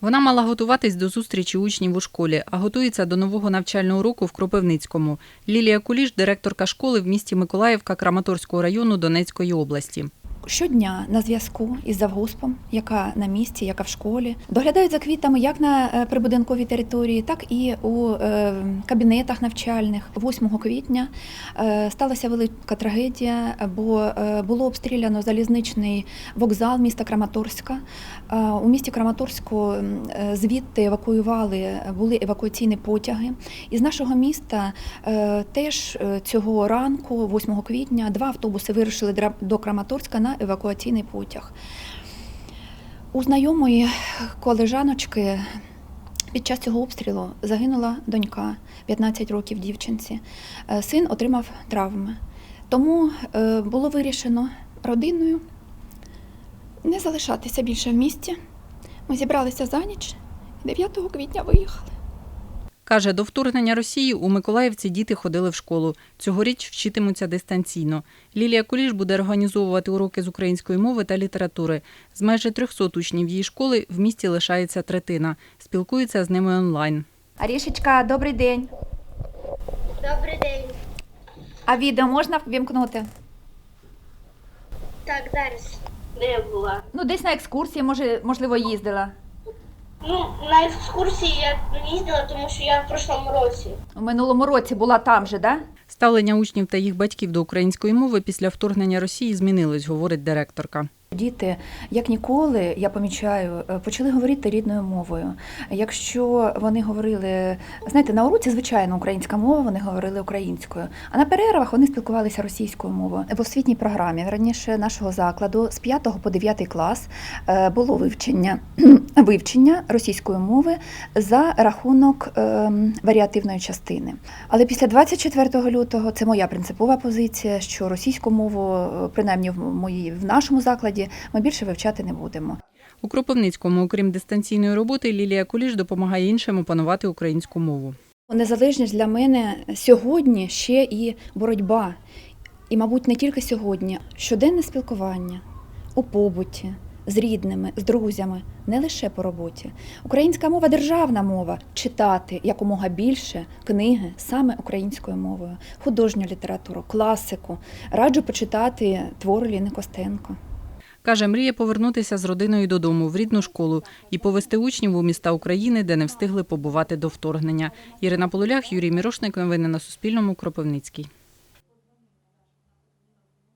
Вона мала готуватись до зустрічі учнів у школі, а готується до нового навчального року в Кропивницькому. Лілія Куліш, директорка школи в місті Миколаївка Краматорського району Донецької області. Щодня на зв'язку із завгоспом, яка на місці, яка в школі, доглядають за квітами як на е, прибудинковій території, так і у е, кабінетах навчальних. 8 квітня е, сталася велика трагедія, бо було обстріляно залізничний вокзал міста Краматорська. У місті Краматорську звідти евакуювали, були евакуаційні потяги. Із нашого міста теж цього ранку, 8 квітня, два автобуси вирушили до Краматорська на евакуаційний потяг. У знайомої колежаночки під час цього обстрілу загинула донька 15 років дівчинці. Е, Син отримав травми. Тому е, було вирішено родиною не залишатися більше в місті. Ми зібралися за ніч і 9 квітня виїхали. Каже, до вторгнення Росії у Миколаївці діти ходили в школу. Цьогоріч вчитимуться дистанційно. Лілія Куліш буде організовувати уроки з української мови та літератури. З майже 300 учнів її школи в місті лишається третина. Спілкується з ними онлайн. Арішечка, добрий день. Добрий день. А відео можна ввімкнути? Так, зараз. Де була? Ну, десь на екскурсії, може, можливо, їздила. Ну, на екскурсії я не їздила, тому що я в прошлому році. У минулому році була там же, да? Ставлення учнів та їх батьків до української мови після вторгнення Росії змінилось, говорить директорка. Діти, як ніколи, я помічаю, е, почали говорити рідною мовою. Якщо вони говорили, знаєте, на уроці звичайно українська мова, вони говорили українською, а на перервах вони спілкувалися російською мовою. В освітній програмі раніше нашого закладу з 5 по 9 клас е, було вивчення вивчення російської мови за рахунок е, варіативної частини. Але після 24 лютого це моя принципова позиція, що російську мову, е, принаймні в моїй в нашому закладі, ми більше вивчати не будемо. У Кропивницькому, окрім дистанційної роботи, Лілія Куліш допомагає іншим опанувати українську мову. Незалежність для мене сьогодні ще і боротьба. І, мабуть, не тільки сьогодні. Щоденне спілкування у побуті, з рідними, з друзями, не лише по роботі. Українська мова державна мова. Читати якомога більше книги саме українською мовою, художню літературу, класику. Раджу почитати твори Ліни Костенко. Каже, мріє повернутися з родиною додому в рідну школу і повести учнів у міста України, де не встигли побувати до вторгнення. Ірина Полулях, Юрій Мірошник. Новини на Суспільному. Кропивницький.